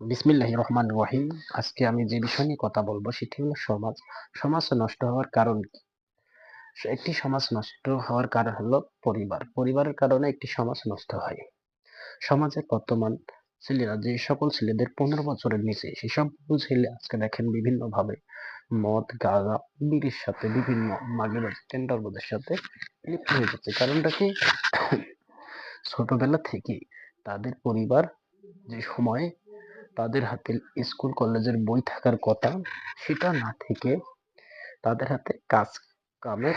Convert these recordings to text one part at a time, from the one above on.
বিসমিল্লাহির রহমানির রহিম। আজকে আমি যে বিষয় নিয়ে কথা বলব সেটি হলো সমাজ। সমাজ নষ্ট হওয়ার কারণ কি? একটি সমাজ নষ্ট হওয়ার কারণ হলো পরিবার। পরিবারের কারণে একটি সমাজ নষ্ট হয়। সমাজের বর্তমান ছেলেরা, যে সকল ছেলেদের পনেরো বছরের নিচে সেসব ছেলে আজকে দেখেন বিভিন্ন ভাবে মদ, গাঁজা, বিড়ির সাথে বিভিন্ন মাগেবাজি টেন্ডারবাজের সাথে লিপ্ত হয়ে যাচ্ছে। কারণটা কি? ছোটবেলা থেকে তাদের পরিবার যে সময় তাদের হাতে স্কুল, কলেজের বই থাকার কথা সেটা না থেকে তাদের হাতে কাজ কামের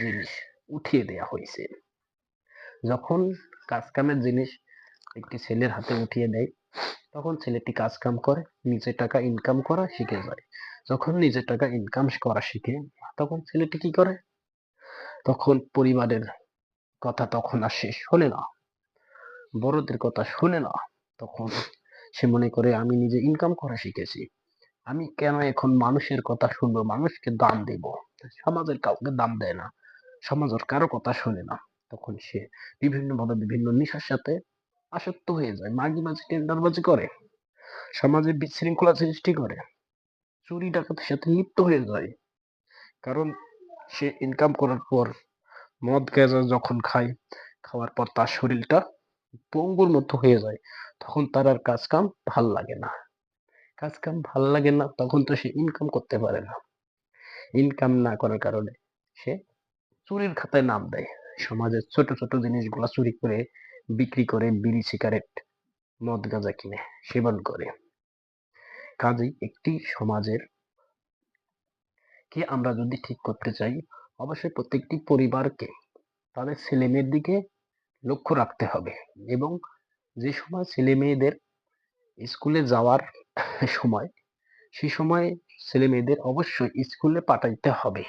জিনিস উঠিয়ে দেয়া হয়েছে। যখন কাজ কামের জিনিস একটি ছেলের হাতে উঠিয়ে দেয়, তখন ছেলেটি কাজ কাম করে, নিজের টাকা ইনকাম করা শিখে যায়। যখন নিজের টাকা ইনকাম করা শিখে, তখন ছেলেটি কি করে? তখন পরিবারের কথা তখন আর সে শোনে না। বড়দের কথা শুনে না, তখন সে মনে করে, আমি নিজে ইনকাম করা শিখেছি। আমি কেন এখন মানুষের কথা শুনব? মানুষকে দাম দেব। সমাজের কাউকে দাম দেয় না। সমাজের কারও কথা শুনে না। তখন সে বিভিন্ন ভাবে বিভিন্ন নেশার সাথে আসক্ত হয়ে যায়। মাগিবাজি টেন্ডারবাজি করে। সমাজে বিশৃঙ্খলা সৃষ্টি করে। চুরি ডাকাতের সাথে লিপ্ত হয়ে যায়। কারণ সে ইনকাম করার পর মদ গাঁজা যখন খায়, খাওয়ার পর তার শরীরটা পঙ্গুর মতো হয়ে যায়, তখন তার আর কাজ কাম ভালো লাগে না। কাজ কাম ভালো লাগে না, তখন তো সে ইনকাম করতে পারে না। ইনকাম না করার কারণে সে চুরির খাতায় নাম দেয়। সমাজের ছোট ছোট জিনিসগুলো চুরি করে, বিক্রি করে, বিড়ি, সিগারেট, মদ, গাঁজা কিনে, সেবন করে। কাজেই একটি সমাজের কে আমরা যদি ঠিক করতে চাই, অবশ্যই প্রত্যেকটি পরিবারকে, তাদের ছেলে মেয়ের দিকে লক্ষ্য রাখতে হবে এবং যে সময় ছেলে মেয়েদের স্কুলে যাওয়ার সময় সেই সময় ছেলে মেয়েদের অবশ্যই স্কুলে পাঠাইতে হবে।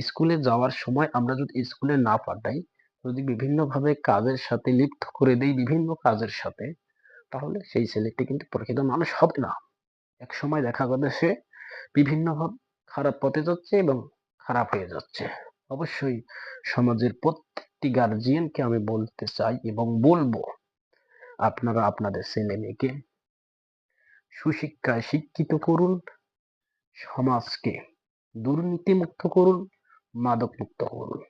স্কুলে যাওয়ার সময় আমরা যদি স্কুলে না পাঠাই, যদি বিভিন্নভাবে কাজের সাথে লিপ্ত করে দেই বিভিন্ন কাজের সাথে, তাহলে সেই ছেলেটি কিন্তু প্রকৃত মানুষ হবে না। এক সময় দেখা যাবে সে বিভিন্নভাবে খারাপ পথে যাচ্ছে এবং খারাপ হয়ে যাচ্ছে। অবশ্যই সমাজের প্রত্যেকটি গার্জিয়ানকে আমি বলতে চাই এবং বলব, আপনারা আপনাদের ছেলে মেয়েকে সুশিক্ষায় শিক্ষিত করুন, সমাজকে দুর্নীতি মুক্ত করুন মাদক মুক্ত করুন